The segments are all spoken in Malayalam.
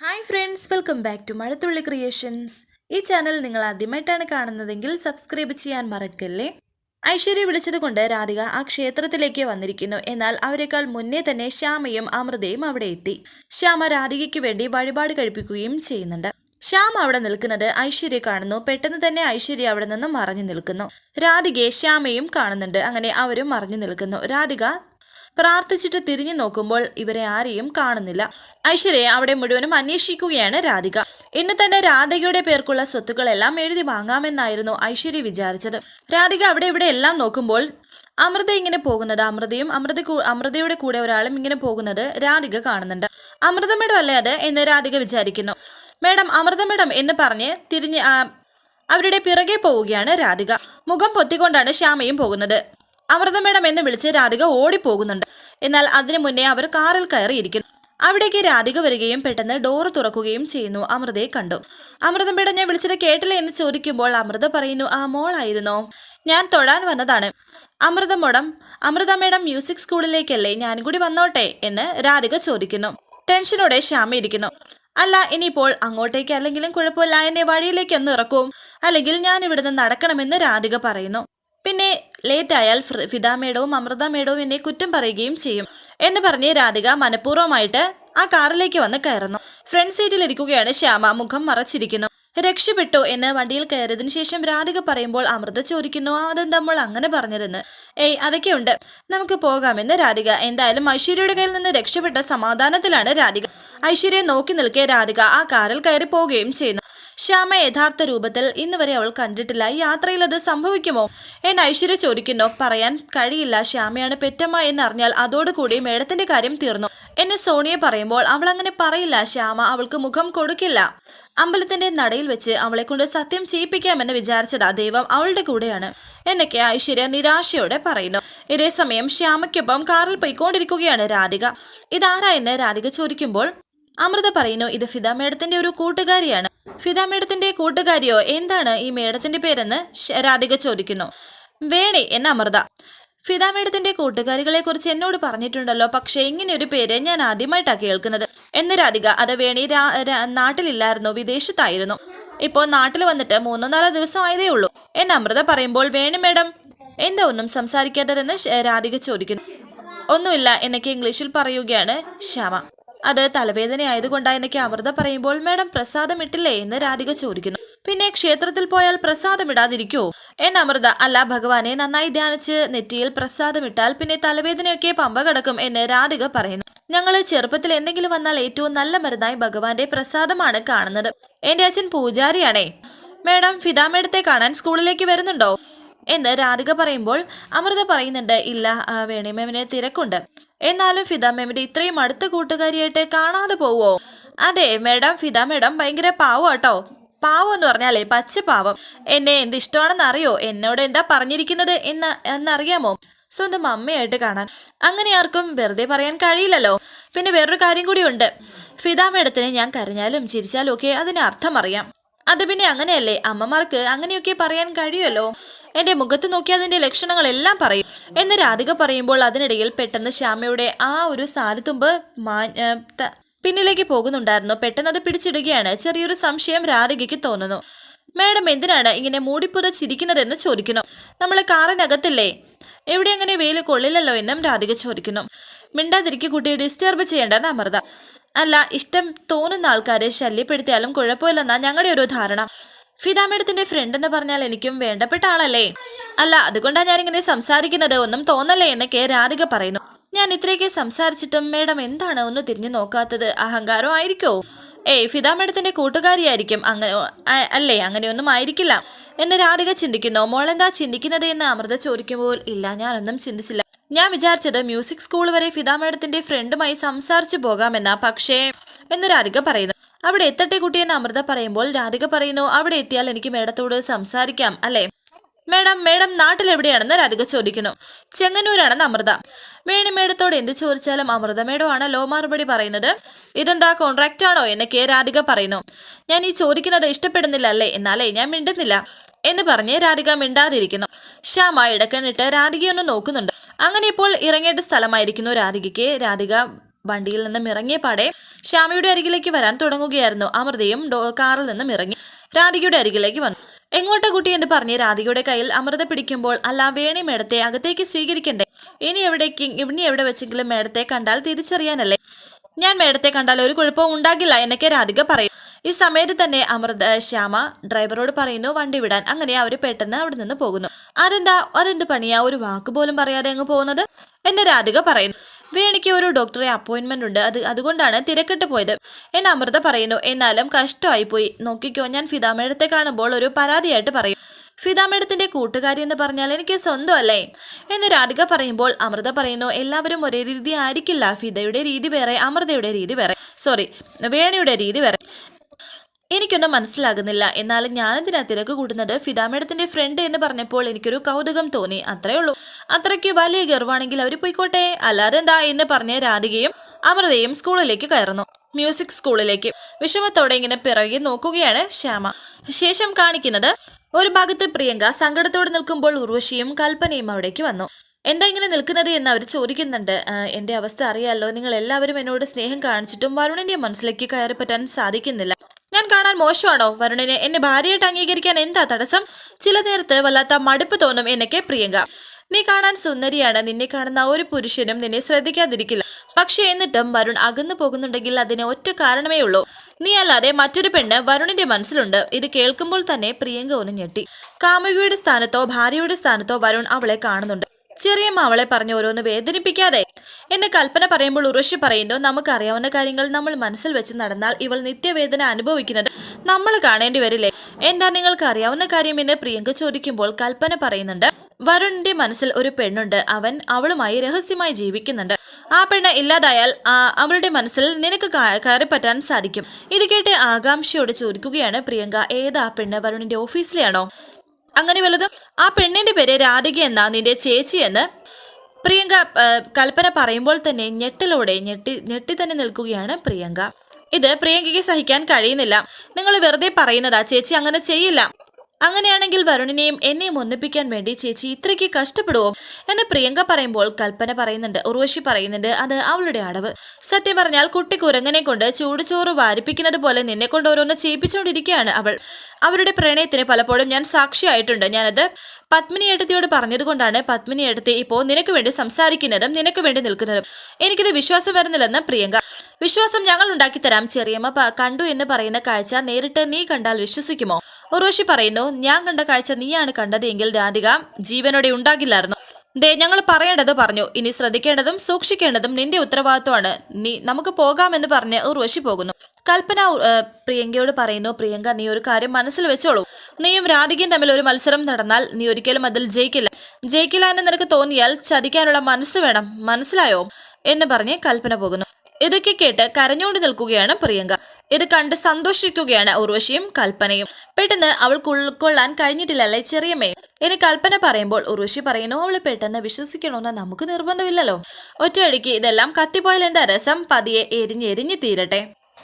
Hi friends welcome back to Mazhathulli creations ഈ ചാനൽ നിങ്ങൾ ആദ്യമായിട്ടാണ് കാണുന്നതെങ്കിൽ സബ്സ്ക്രൈബ് ചെയ്യാൻ മറക്കല്ലേ? ഐശ്വര്യ വിളിച്ചതുകൊണ്ട് രാധിക ആ ക്ഷേത്രത്തിലേക്ക് വന്നിരിക്കുന്നു. എന്നാൽ അവരെക്കാൾ മുന്നേ തന്നെ ശ്യാമയും അമൃതയും അവിടെ എത്തി. ശ്യാമ രാധികയ്ക്ക് വേണ്ടി വഴിപാട് കഴിപ്പിക്കുകയും ചെയ്യുന്നുണ്ട്. ശ്യാം അവിടെ നിൽക്കുന്നത് ഐശ്വര്യ കാണുന്നു. പെട്ടെന്ന് തന്നെ ഐശ്വര്യ അവിടെ നിന്ന് മറഞ്ഞു നിൽക്കുന്നു. രാധികയെ ശ്യാമയും കാണുന്നുണ്ട്. അങ്ങനെ അവരും മറഞ്ഞു നിൽക്കുന്നു. രാധിക പ്രാർത്ഥിച്ചിട്ട് തിരിഞ്ഞു നോക്കുമ്പോൾ ഇവരെ ആരെയും കാണുന്നില്ല. ഐശ്വര്യയെ അവിടെ മുഴുവനും അന്വേഷിക്കുകയാണ് രാധിക. ഇന്ന് തന്നെ രാധികയുടെ പേർക്കുള്ള സ്വത്തുക്കളെല്ലാം എഴുതി വാങ്ങാമെന്നായിരുന്നു ഐശ്വര്യ വിചാരിച്ചത്. രാധിക അവിടെ ഇവിടെ എല്ലാം നോക്കുമ്പോൾ അമൃത ഇങ്ങനെ പോകുന്നത് അമൃതയും അമൃത അമൃതയുടെ കൂടെ ഒരാളും ഇങ്ങനെ പോകുന്നത് രാധിക കാണുന്നുണ്ട്. അമൃത മേഡം അല്ലേ അത് എന്ന് രാധിക വിചാരിക്കുന്നു. മേഡം അമൃത മേഡം എന്ന് പറഞ്ഞ് തിരിഞ്ഞ് അവരുടെ പിറകെ പോവുകയാണ് രാധിക. മുഖം പൊത്തിക്കൊണ്ടാണ് ശ്യാമയും പോകുന്നത്. അമൃത മേഡം എന്ന് വിളിച്ച് രാധിക ഓടിപ്പോകുന്നുണ്ട്. എന്നാൽ അതിനു മുന്നേ അവർ കാറിൽ കയറിയിരിക്കുന്നു. അവിടേക്ക് രാധിക വരികയും പെട്ടെന്ന് ഡോറ് തുറക്കുകയും ചെയ്യുന്നു. അമൃതയെ കണ്ടു. അമൃതം പേട ഞാൻ വിളിച്ചത് കേട്ടില്ല എന്ന് ചോദിക്കുമ്പോൾ അമൃത പറയുന്നു ആ മോളായിരുന്നോ. ഞാൻ തൊഴാൻ വന്നതാണ്. Amrutha madam Amrutha madam music സ്കൂളിലേക്കല്ലേ ഞാനും കൂടി വന്നോട്ടെ എന്ന് രാധിക ചോദിക്കുന്നു. ടെൻഷനോടെ ശ്യാമ ഇരിക്കുന്നു. അല്ല ഇനിയിപ്പോൾ അങ്ങോട്ടേക്ക് അല്ലെങ്കിലും കുഴപ്പമില്ല. എന്നെ വഴിയിലേക്ക് ഒന്ന് ഇറക്കും. അല്ലെങ്കിൽ ഞാൻ ഇവിടുന്ന് നടക്കണമെന്ന് രാധിക പറയുന്നു. പിന്നെ ലേറ്റ് ആയാൽ ഫിദ മേഡവും അമൃത മേഡവും എന്നെ കുറ്റം പറയുകയും ചെയ്യും. എന്ന് പറഞ്ഞ് രാധിക മനഃപൂർവമായിട്ട് ആ കാറിലേക്ക് വന്ന് കയറുന്നു. ഫ്രണ്ട് സീറ്റിൽ ഇരിക്കുകയാണ് ശ്യാമ. മുഖം മറച്ചിരിക്കുന്നു. രക്ഷപ്പെട്ടു എന്ന് വണ്ടിയിൽ കയറിയതിന് ശേഷം രാധിക പറയുമ്പോൾ അമൃത ചോദിക്കുന്നു "ആ, അതെന്താ നമ്മൾ അങ്ങനെ പറഞ്ഞതെന്ന്? ഏയ് അതൊക്കെ ഉണ്ട്. നമുക്ക് പോകാമെന്ന്. രാധിക എന്തായാലും ഐശ്വര്യയുടെ കയ്യിൽ നിന്ന് രക്ഷപ്പെട്ട സമാധാനത്തിലാണ് രാധിക. ഐശ്വര്യയെ നോക്കി നിൽക്കെ രാധിക ആ കാറിൽ കയറി പോവുകയും ചെയ്യുന്നു. ശ്യാമ യഥാർത്ഥ രൂപത്തിൽ ഇന്ന് വരെ അവൾ കണ്ടിട്ടില്ല. യാത്രയിൽ അത് സംഭവിക്കുമോ? എന്ന് ഐശ്വര്യ ചോദിക്കുന്നു. പറയാൻ കഴിയില്ല. ശ്യാമയാണ് പെറ്റമ്മ എന്നറിഞ്ഞാൽ അതോടുകൂടി മേഡത്തിന്റെ കാര്യം തീർന്നു. എന്നെ സോണിയെ പറയുമ്പോൾ അവൾ അങ്ങനെ പറയില്ല. ശ്യാമ അവൾക്ക് മുഖം കൊടുക്കില്ല. അമ്പലത്തിന്റെ നടയിൽ വെച്ച് അവളെ കൊണ്ട് സത്യം ചെയ്യിപ്പിക്കാമെന്ന് വിചാരിച്ചതാ ദൈവം അവളുടെ കൂടെയാണ്. എന്നൊക്കെ ഐശ്വര്യ നിരാശയോടെ പറയുന്നു. ഇതേ സമയം ശ്യാമയ്ക്കൊപ്പം കാറിൽ പോയിക്കൊണ്ടിരിക്കുകയാണ് രാധിക. ഇതാരാ എന്ന് രാധിക ചോദിക്കുമ്പോൾ അമൃത പറയുന്നു ഇത് ഫിദ മേഡത്തിന്റെ ഒരു കൂട്ടുകാരിയാണ്. ഫിദ മേഡത്തിന്റെ കൂട്ടുകാരിയോ എന്താണ് ഈ മേഡത്തിന്റെ പേരെന്ന് രാധിക ചോദിക്കുന്നു. വേണേ എന്ന അമൃത. ഫിദ മേഡത്തിന്റെ കൂട്ടുകാരികളെ കുറിച്ച് എന്നോട് പറഞ്ഞിട്ടുണ്ടല്ലോ പക്ഷെ ഇങ്ങനെ ഒരു പേര് ഞാൻ ആദ്യമായിട്ടാണ് കേൾക്കുന്നത്. എന്ന് രാധിക അത് വേണി നാട്ടിലില്ലായിരുന്നു വിദേശത്തായിരുന്നു. ഇപ്പോൾ നാട്ടിൽ വന്നിട്ട് മൂന്നോ നാലോ ദിവസം ആയതേ ഉള്ളൂ. എന്ന് അമൃത പറയുമ്പോൾ വേണി മേഡം എന്താ ഒന്നും സംസാരിക്കേണ്ടതെന്ന് രാധിക ചോദിക്കുന്നു. ഒന്നുമില്ല എന്നൊക്കെ ഇംഗ്ലീഷിൽ പറയുകയാണ് ശ്യാമ. അത് തലവേദന ആയതുകൊണ്ടാ എന്നൊക്കെ അമൃത പറയുമ്പോൾ മേഡം പ്രസാദം ഇട്ടില്ലേ? എന്ന് രാധിക ചോദിക്കുന്നു. പിന്നെ ക്ഷേത്രത്തിൽ പോയാൽ പ്രസാദം ഇടാതിരിക്കോ? എന്ന് അമൃത അല്ല ഭഗവാനെ നന്നായി ധ്യാനിച്ച് നെറ്റിയിൽ പ്രസാദം ഇട്ടാൽ പിന്നെ തലവേദനയൊക്കെ പമ്പ കടക്കും എന്ന് രാധിക പറയുന്നു. ഞങ്ങൾ ചെറുപ്പത്തിൽ എന്തെങ്കിലും വന്നാൽ ഏറ്റവും നല്ല മരുന്നായി ഭഗവാന്റെ പ്രസാദമാണ് കാണുന്നത്. എന്റെ അച്ഛൻ പൂജാരിയാണേ. മേഡം ഫിദാമേഡത്തെ കാണാൻ സ്കൂളിലേക്ക് വരുന്നുണ്ടോ? എന്ന് രാധിക പറയുമ്പോൾ അമൃത പറയുന്നുണ്ട് ഇല്ല വേണി മേമിന് തിരക്കുണ്ട്. എന്നാലും ഫിദ മേമിന്റെ ഇത്രയും അടുത്ത കൂട്ടുകാരിയായിട്ട് കാണാതെ പോവോ? അതെ മേഡം ഫിദ മേഡം ഭയങ്കര പാവം കേട്ടോ പാവം എന്ന് പറഞ്ഞാലേ പച്ച പാവം. എന്നെ എന്ത് ഇഷ്ടമാണെന്ന് അറിയോ? എന്നോട് എന്താ പറഞ്ഞിരിക്കുന്നത് എന്ന് എന്നറിയാമോ? സ്വന്തം അമ്മയായിട്ട് കാണാൻ. അങ്ങനെ ആർക്കും വെറുതെ പറയാൻ കഴിയില്ലല്ലോ. പിന്നെ വേറൊരു കാര്യം കൂടിയുണ്ട് ഫിദ മേഡത്തിന് ഞാൻ കരഞ്ഞാലും ചിരിച്ചാലും ഒക്കെ അതിന് അർത്ഥം അറിയാം. അത് പിന്നെ അങ്ങനെയല്ലേ? അമ്മമാർക്ക് അങ്ങനെയൊക്കെ പറയാൻ കഴിയുമല്ലോ? എന്റെ മുഖത്ത് നോക്കി അതിന്റെ ലക്ഷണങ്ങളെല്ലാം പറയും. എന്ന് രാധിക പറയുമ്പോൾ അതിനിടയിൽ പെട്ടെന്ന് ശ്യാമയുടെ ആ ഒരു സാരത്തുമ്പ് പിന്നിലേക്ക് പോകുന്നുണ്ടായിരുന്നു. പെട്ടെന്ന് അത് പിടിച്ചിടുകയാണ്. ചെറിയൊരു സംശയം രാധികയ്ക്ക് തോന്നുന്നു. മാഡം എന്തിനാണ് ഇങ്ങനെ മൂടിപ്പുതച്ചിരിക്കുന്നതെന്ന് ചോദിക്കുന്നു? നമ്മൾ കാറിനകത്തില്ലേ? എവിടെ അങ്ങനെ വെയിൽ കൊള്ളില്ലല്ലോ എന്നും രാധിക ചോദിക്കുന്നു. മിണ്ടാതിരിക്കു കുട്ടിയെ ഡിസ്റ്റർബ് ചെയ്യേണ്ടത് അമൃത. അല്ല ഇഷ്ടം തോന്നുന്ന ആൾക്കാരെ ശല്യപ്പെടുത്തിയാലും കുഴപ്പമില്ലെന്നാ ഞങ്ങളുടെ ഒരു ധാരണ. ഫിദ മേഡത്തിന്റെ ഫ്രണ്ട് എന്ന് പറഞ്ഞാൽ എനിക്കും വേണ്ടപ്പെട്ട ആളല്ലേ? അല്ല അതുകൊണ്ടാണ് ഞാനിങ്ങനെ സംസാരിക്കുന്നത്. ഒന്നും തോന്നല്ലേ എന്നൊക്കെ രാധിക പറയുന്നു. ഞാൻ ഇത്രയൊക്കെ സംസാരിച്ചിട്ടും മേഡം എന്താണ് ഒന്ന് തിരിഞ്ഞു നോക്കാത്തത്? അഹങ്കാരം ആയിരിക്കോ? ഏയ് ഫിദ മേഡത്തിന്റെ കൂട്ടുകാരിയായിരിക്കും. അങ്ങനെ അല്ലേ അങ്ങനെയൊന്നും ആയിരിക്കില്ല. എന്ന് രാധിക ചിന്തിക്കുന്നു. മോളെന്താ ചിന്തിക്കുന്നത് എന്ന് അമൃത ചോദിക്കുമ്പോൾ ഇല്ല ഞാനൊന്നും ചിന്തിച്ചില്ല. ഞാൻ വിചാരിച്ചത് മ്യൂസിക് സ്കൂൾ വരെ ഫിദ മേഡത്തിന്റെ ഫ്രണ്ടുമായി സംസാരിച്ചു പോകാമെന്നാ. പക്ഷേ എന്ന് രാധിക പറയുന്നു. അവിടെ എത്തട്ടെ കുട്ടിയെന്ന് അമൃത പറയുമ്പോൾ രാധിക പറയുന്നു അവിടെ എത്തിയാൽ എനിക്ക് മേഡത്തോട് സംസാരിക്കാം അല്ലേ? മേഡം മേഡം നാട്ടിൽ എവിടെയാണെന്ന് രാധിക ചോദിക്കുന്നു. ചെങ്ങന്നൂരാണെന്ന് അമൃത. വേണി മേഡത്തോട് എന്ത് ചോദിച്ചാലും അമൃത മേഡമാണല്ലോ മറുപടി പറയുന്നത്. ഇതെന്താ കോൺട്രാക്റ്റ് ആണോ എന്നൊക്കെ രാധിക പറയുന്നു. ഞാൻ ഈ ചോദിക്കുന്നത് ഇഷ്ടപ്പെടുന്നില്ല അല്ലേ? എന്നാലേ ഞാൻ മിണ്ടുന്നില്ല എന്ന് പറഞ്ഞ് രാധിക മിണ്ടാതിരിക്കുന്നു. ശ്യാമ ഇടക്കനിട്ട് രാധികയൊന്ന് നോക്കുന്നുണ്ട്. അങ്ങനെ ഇപ്പോൾ ഇറങ്ങേണ്ട സ്ഥലമായിരിക്കുന്നു രാധികയ്ക്ക്. രാധിക വണ്ടിയിൽ നിന്നും ഇറങ്ങിയ പാടെ ശ്യാമയുടെ അരികിലേക്ക് വരാൻ തുടങ്ങുകയായിരുന്നു. അമൃതയും കാറിൽ നിന്നും ഇറങ്ങി രാധികയുടെ അരികിലേക്ക് വന്നു. എങ്ങോട്ട കുട്ടി? എന്ന് പറഞ്ഞ് രാധികയുടെ കയ്യിൽ അമൃത പിടിക്കുമ്പോൾ അല്ല വേണി മേടത്തെ അകത്തേക്ക് സ്വീകരിക്കണ്ടേ. ഇനി എവിടേക്ക് ഇനി എവിടെ വെച്ചെങ്കിലും മേടത്തെ കണ്ടാൽ തിരിച്ചറിയാനല്ലേ. ഞാൻ മേടത്തെ കണ്ടാൽ ഒരു കുഴപ്പവും ഉണ്ടാകില്ല എന്നൊക്കെ രാധിക പറയും. ഈ സമയത്ത് തന്നെ അമൃത ശ്യാമ ഡ്രൈവറോട് പറയുന്നു വണ്ടി വിടാൻ. അങ്ങനെ അവർ പെട്ടെന്ന് അവിടെ നിന്ന് പോകുന്നു. അതെന്താ? അതെന്ത് പണിയാ? ഒരു വാക്ക് പോലും പറയാതെ അങ്ങ് പോകുന്നത്? എന്നെ രാധിക പറയുന്നു. വേണിക്ക് ഒരു ഡോക്ടറെ അപ്പോയിന്റ്മെന്റ് ഉണ്ട്. അത് അതുകൊണ്ടാണ് തിരക്കിട്ട് പോയത്. എന്നെ അമൃത പറയുന്നു എന്നാലും കഷ്ടമായി പോയി നോക്കിക്കോ ഞാൻ ഫിതാമേടത്തെ കാണുമ്പോൾ ഒരു പരാതിയായിട്ട് പറയും. ഫിദാമേടത്തിന്റെ കൂട്ടുകാരി എന്ന് പറഞ്ഞാൽ എനിക്ക് സ്വന്തമല്ലേ? എന്ന് രാധിക പറയുമ്പോൾ അമൃത പറയുന്നു എല്ലാവരും ഒരേ രീതി ആയിരിക്കില്ല. ഫിതയുടെ രീതി വേറെ അമൃതയുടെ രീതി വേറെ. സോറി വേണിയുടെ രീതി വേറെ. എനിക്കൊന്നും മനസ്സിലാകുന്നില്ല. എന്നാലും ഞാനെന്തിനാ തിരക്ക് കൂട്ടുന്നത്? ഫിദാമേഡത്തിന്റെ ഫ്രണ്ട് എന്ന് പറഞ്ഞപ്പോൾ എനിക്കൊരു കൗതുകം തോന്നി. അത്രേ ഉള്ളൂ. അത്രയ്ക്ക് വലിയ ഗർവാണെങ്കിൽ അവർ പോയിക്കോട്ടെ. അല്ലാതെ എന്താ എന്ന് പറഞ്ഞ് രാധികയും അമൃതയും സ്കൂളിലേക്ക് കയറുന്നു. മ്യൂസിക് സ്കൂളിലേക്ക്. വിഷമത്തോടെ ഇങ്ങനെ പിറകെ നോക്കുകയാണ് ശ്യാമ. ശേഷം കാണിക്കുന്നത് ഒരു ഭാഗത്ത് പ്രിയങ്ക സങ്കടത്തോടെ നിൽക്കുമ്പോൾ ഉർവശിയും കൽപ്പനയും അവിടേക്ക് വന്നു. എന്താ ഇങ്ങനെ നിൽക്കുന്നത് എന്ന് അവർ ചോദിക്കുന്നുണ്ട്. എന്റെ അവസ്ഥ അറിയാലോ. നിങ്ങൾ എല്ലാവരും എന്നോട് സ്നേഹം കാണിച്ചിട്ടും വരുണിന്റെ മനസ്സിലേക്ക് കയറിപ്പറ്റാൻ സാധിക്കുന്നില്ല. ഞാൻ കാണാൻ മോശമാണോ? വരുണിനെ എന്നെ ഭാര്യയായിട്ട് അംഗീകരിക്കാൻ എന്താ തടസ്സം? ചില നേരത്ത് വല്ലാത്ത മടുപ്പ് തോന്നും എന്നൊക്കെ പ്രിയങ്ക. നീ കാണാൻ സുന്ദരിയാണ്. നിന്നെ കാണുന്ന ഒരു പുരുഷനും നിന്നെ ശ്രദ്ധിക്കാതിരിക്കില്ല. പക്ഷെ എന്നിട്ടും വരുൺ അകന്നു പോകുന്നുണ്ടെങ്കിൽ അതിന് ഒറ്റ കാരണമേ ഉള്ളൂ. നീ അല്ലാതെ മറ്റൊരു പെണ്ണ് വരുണിന്റെ മനസ്സിലുണ്ട്. ഇത് കേൾക്കുമ്പോൾ തന്നെ പ്രിയങ്ക ഒന്ന് ഞെട്ടി. കാമുകിയുടെ സ്ഥാനത്തോ ഭാര്യയുടെ സ്ഥാനത്തോ വരുൺ അവളെ കാണുന്നുണ്ട്. ചെറിയമ്മ അവളെ പറഞ്ഞ ഓരോന്ന് വേദനിപ്പിക്കാതെ. എന്നെ കൽപ്പന പറയുമ്പോൾ ഉറശി പറയുന്നു നമുക്കറിയാവുന്ന കാര്യങ്ങൾ നമ്മൾ മനസ്സിൽ വെച്ച് നടന്നാൽ ഇവൾ നിത്യവേദന അനുഭവിക്കുന്നത് നമ്മൾ കാണേണ്ടി വരില്ലേ? എന്താ നിങ്ങൾക്ക് അറിയാവുന്ന കാര്യം? എന്ന് പ്രിയങ്ക ചോദിക്കുമ്പോൾ കൽപ്പന പറയുന്നുണ്ട് വരുണിന്റെ മനസ്സിൽ ഒരു പെണ്ണുണ്ട്. അവൻ അവളുമായി രഹസ്യമായി ജീവിക്കുന്നുണ്ട്. ആ പെണ്ണ് ഇല്ലാതായാൽ അവളുടെ മനസ്സിൽ നിനക്ക് കയറിപ്പറ്റാൻ സാധിക്കും. ഇത് കേട്ട് ആകാംക്ഷയോട് ചോദിക്കുകയാണ് പ്രിയങ്ക ഏതാ പെണ്ണ്? വരുണിന്റെ ഓഫീസിലെയാണോ? അങ്ങനെ വലുതും ആ പെണ്ണിന്റെ പേര് രാധിക എന്നാ നിന്റെ ചേച്ചി എന്ന് പ്രിയങ്ക കൽപ്പന പറയുമ്പോൾ തന്നെ ഞെട്ടലോടെ ഞെട്ടി ഞെട്ടി തന്നെ നിൽക്കുകയാണ് പ്രിയങ്ക. ഇത് പ്രിയങ്കയ്ക്ക് സഹിക്കാൻ കഴിയുന്നില്ല. നിങ്ങൾ വെറുതെ പറയുന്നതാ ചേച്ചി അങ്ങനെ ചെയ്യില്ല. അങ്ങനെയാണെങ്കിൽ വരുണിനെയും എന്നെയും ഒന്നിപ്പിക്കാൻ വേണ്ടി ചേച്ചി ഇത്രയ്ക്ക് കഷ്ടപ്പെടുവോ? എന്ന് പ്രിയങ്ക പറയുമ്പോൾ കൽപ്പന പറയുന്നുണ്ട്. ഉർവശി പറയുന്നുണ്ട് അത് അവളുടെ അടവ്. സത്യം പറഞ്ഞാൽ കുട്ടി കുരങ്ങനെ കൊണ്ട് ചൂടുചോറ് വാരിപ്പിക്കുന്നത് പോലെ നിന്നെ കൊണ്ട് ഓരോന്ന് ചെയ്യിപ്പിച്ചുകൊണ്ടിരിക്കുകയാണ് അവൾ. അവരുടെ പ്രണയത്തിന് പലപ്പോഴും ഞാൻ സാക്ഷിയായിട്ടുണ്ട്. ഞാനത് പത്മിനി ഏട്ടത്തിയോട് പറഞ്ഞതുകൊണ്ടാണ് പത്മിനി ഏട്ടത്തി ഇപ്പോൾ നിനക്ക് വേണ്ടി സംസാരിക്കുന്നതും നിനക്ക് വേണ്ടി നിൽക്കുന്നതും. എനിക്കിത് വിശ്വാസം വരുന്നില്ലെന്ന് പ്രിയങ്ക. വിശ്വാസം ഞങ്ങൾ ഉണ്ടാക്കി തരാം ചെറിയമ്മ കണ്ടു എന്ന് പറയുന്ന കാഴ്ച നേരിട്ട് നീ കണ്ടാൽ വിശ്വസിക്കുമോ? ഉർവശി പറയുന്നു ഞാൻ കണ്ട കാഴ്ച നീയാണ് കണ്ടത് എങ്കിൽ രാധിക ജീവനോടെ ഉണ്ടാകില്ലായിരുന്നു. ദേ ഞങ്ങൾ പറയേണ്ടത് പറഞ്ഞു. ഇനി ശ്രദ്ധിക്കേണ്ടതും സൂക്ഷിക്കേണ്ടതും നിന്റെ ഉത്തരവാദിത്വമാണ്. നീ നമുക്ക് പോകാമെന്ന് പറഞ്ഞ് ഉർവശി പോകുന്നു. കൽപ്പന പ്രിയങ്കയോട് പറയുന്നു പ്രിയങ്ക നീ ഒരു കാര്യം മനസ്സിൽ വെച്ചോളൂ. നീയും രാധികയും തമ്മിൽ ഒരു മത്സരം നടന്നാൽ നീ ഒരിക്കലും അതിൽ ജയിക്കില്ല. ജയിക്കില്ല എന്ന് നിനക്ക് തോന്നിയാൽ ചതിക്കാനുള്ള മനസ്സ് വേണം. മനസ്സിലായോ? എന്ന് പറഞ്ഞ് കൽപ്പന പോകുന്നു. ഇതൊക്കെ കേട്ട് കരഞ്ഞുകൊണ്ട് നിൽക്കുകയാണ് പ്രിയങ്ക. ഇത് കണ്ട് സന്തോഷിക്കുകയാണ് ഉർവശിയും കൽപ്പനയും. പെട്ടെന്ന് അവൾക്ക് ഉൾക്കൊള്ളാൻ കഴിഞ്ഞിട്ടില്ലല്ലേ ചെറിയമ്മേ? ഇനി കൽപ്പന പറയുമ്പോൾ ഉർവശി പറയുന്നു അവൾ പെട്ടെന്ന് വിശ്വസിക്കണമെന്ന് നമുക്ക് നിർബന്ധമില്ലല്ലോ. ഒറ്റയടിക്ക് ഇതെല്ലാം കത്തിപ്പോയാൽ എന്താ രസം? പതിയെ എരിഞ്ഞ് എരിഞ്ഞ് തീരട്ടെ.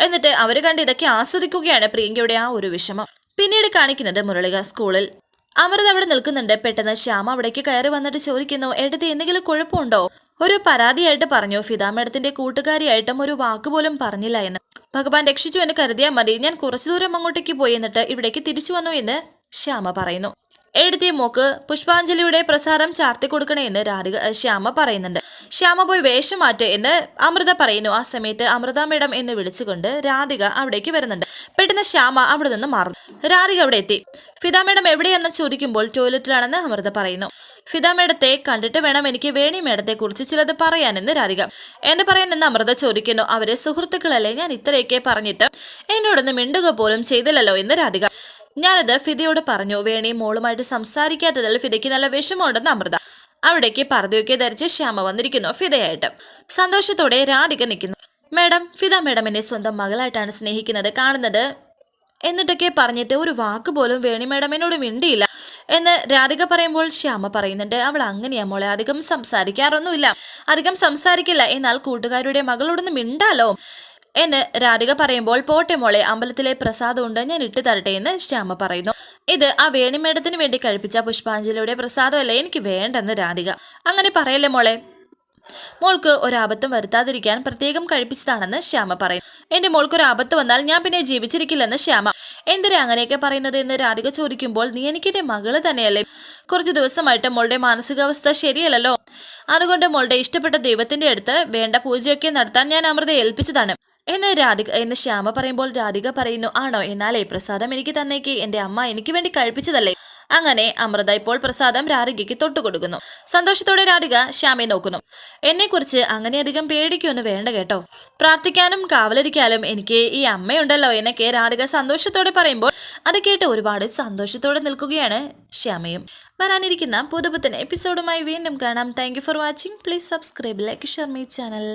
എന്നിട്ട് അവർ കണ്ട് ഇതൊക്കെ ആസ്വദിക്കുകയാണ് പ്രിയങ്കയുടെ ആ ഒരു വിഷമം. പിന്നീട് കാണിക്കുന്നത് മുരളിക സ്കൂളിൽ. അമൃത അവിടെ നിൽക്കുന്നുണ്ട്. പെട്ടെന്ന് ശ്യാമ അവിടേക്ക് കയറി വന്നിട്ട് ചോദിക്കുന്നു എടുത്ത് എന്തെങ്കിലും കുഴപ്പമുണ്ടോ? ഒരു പരാതിയായിട്ട് പറഞ്ഞു. ഫിദ മേഡത്തിന്റെ കൂട്ടുകാരിയായിട്ടും ഒരു വാക്കുപോലും പറഞ്ഞില്ല എന്ന്. ഭഗവാൻ രക്ഷിച്ചു എന്ന് കരുതിയാൽ മതി. ഞാൻ കുറച്ചു ദൂരം അങ്ങോട്ടേക്ക് പോയി എന്നിട്ട് ഇവിടേക്ക് തിരിച്ചു വന്നു എന്ന് ശ്യാമ പറയുന്നു. എഴുതിയ മോക്ക് പുഷ്പാഞ്ജലിയുടെ പ്രസാദം ചാർത്തി കൊടുക്കണേ എന്ന് രാധിക ശ്യാമ പറയുന്നുണ്ട്. ശ്യാമ പോയി വേഷം മാറ്റേ എന്ന് അമൃത പറയുന്നു. ആ സമയത്ത് അമൃത മേഡം എന്ന് വിളിച്ചുകൊണ്ട് രാധിക അവിടേക്ക് വരുന്നുണ്ട്. പെട്ടെന്ന് ശ്യാമ അവിടെ നിന്ന് മാറുന്നു. രാധിക അവിടെ എത്തി. ഫിദ മേഡം എവിടെയെന്ന് ചോദിക്കുമ്പോൾ ടോയ്ലറ്റിലാണെന്ന് അമൃത പറയുന്നു. ഫിദ മേഡത്തെ കണ്ടിട്ട് വേണം എനിക്ക് വേണി മേഡത്തെ കുറിച്ച് ചിലത് പറയാനെന്ന് രാധിക. എന്നെ പറയാൻ എന്ന് അമൃത ചോദിക്കുന്നു. അവരെ സുഹൃത്തുക്കളല്ലേ? ഞാൻ ഇത്രയൊക്കെ പറഞ്ഞിട്ട് എന്നോടൊന്ന് മിണ്ടുക പോലും ചെയ്തില്ലല്ലോ എന്ന് രാധിക. ഞാനത് ഫിദയോട് പറഞ്ഞു. വേണി മോളുമായിട്ട് സംസാരിക്കാത്തതിൽ ഫിദയ്ക്ക് നല്ല വിഷമമുണ്ടെന്ന് അമൃത. അവിടേക്ക് പർദ്ദയൊക്കെ ധരിച്ച് ശ്യാമ വന്നിരിക്കുന്നു ഫിദയായിട്ട്. സന്തോഷത്തോടെ രാധിക നിൽക്കുന്നു. മേഡം ഫിദ മേഡം എന്നെ സ്വന്തം മകളായിട്ടാണ് സ്നേഹിക്കുന്നത് കാണുന്നത്. എന്നിട്ടൊക്കെ പറഞ്ഞിട്ട് ഒരു വാക്ക് പോലും വേണി മേഡം എന്നോട് മിണ്ടിയില്ല. എന്ന് രാധിക പറയുമ്പോൾ ശ്യാമ പറയുന്നുണ്ട് അവൾ അങ്ങനെയാ മോളെ അധികം സംസാരിക്കാറൊന്നുമില്ല. അധികം സംസാരിക്കില്ല എന്നാൽ കൂട്ടുകാരുടെ മകളോടൊന്നും മിണ്ടാലോ? എന്ന് രാധിക പറയുമ്പോൾ പോട്ടെ മോളെ അമ്പലത്തിലെ പ്രസാദം ഉണ്ട് ഞാൻ ഇട്ട് തരട്ടെ എന്ന് ശ്യാമ പറയുന്നു. ഇത് ആ വേണിമേടത്തിന് വേണ്ടി കഴിപ്പിച്ച പുഷ്പാഞ്ജലിയുടെ പ്രസാദമല്ല എനിക്ക് വേണ്ടെന്ന് രാധിക. അങ്ങനെ പറയല്ലേ മോളെ മോൾക്ക് ഒരാപത്തും വരുത്താതിരിക്കാൻ പ്രത്യേകം കഴിപ്പിച്ചതാണെന്ന് ശ്യാമ പറയുന്നു. എന്റെ മോൾക്ക് ഒരു ആപത്ത് വന്നാൽ ഞാൻ പിന്നെ ജീവിച്ചിരിക്കില്ലെന്ന് ശ്യാമ. എന്തിനാ അങ്ങനെയൊക്കെ പറയുന്നത് എന്ന് രാധിക ചോദിക്കുമ്പോൾ നീ എനിക്കെന്റെ മകൾ തന്നെയല്ലേ. കുറച്ചു ദിവസമായിട്ട് മോളുടെ മാനസികാവസ്ഥ ശരിയല്ലല്ലോ. അതുകൊണ്ട് മോളുടെ ഇഷ്ടപ്പെട്ട ദൈവത്തിന്റെ അടുത്ത് വേണ്ട പൂജയൊക്കെ നടത്താൻ ഞാൻ അമൃത ഏൽപ്പിച്ചതാണ്. എന്ന് രാധിക എന്ന് ശ്യാമ പറയുമ്പോൾ രാധിക പറയുന്നു ആണോ? എന്നാലേ പ്രസാദം എനിക്ക് തന്നേക്ക്. എന്റെ അമ്മ എനിക്ക് വേണ്ടി കഴിപ്പിച്ചതല്ലേ. അങ്ങനെ അമൃത ഇപ്പോൾ പ്രസാദം രാധികയ്ക്ക് തൊട്ടുകൊടുക്കുന്നു സന്തോഷത്തോടെ രാധിക ശ്യാമി നോക്കുന്നു. എന്നെക്കുറിച്ച് അങ്ങനെയധികം പേടിക്കൊന്നും വേണ്ട കേട്ടോ. പ്രാർത്ഥിക്കാനും കാവലിരിക്കാനും എനിക്ക് ഈ അമ്മയുണ്ടല്ലോ എന്നൊക്കെ രാധിക സന്തോഷത്തോടെ പറയുമ്പോൾ അത് കേട്ട് ഒരുപാട് സന്തോഷത്തോടെ നിൽക്കുകയാണ് ശ്യാമയും. വരാനിരിക്കുന്ന പുതുപുത്തൻ എപ്പിസോഡുമായി വീണ്ടും കാണാം. Thank for watching please subscribe like Sharmi channel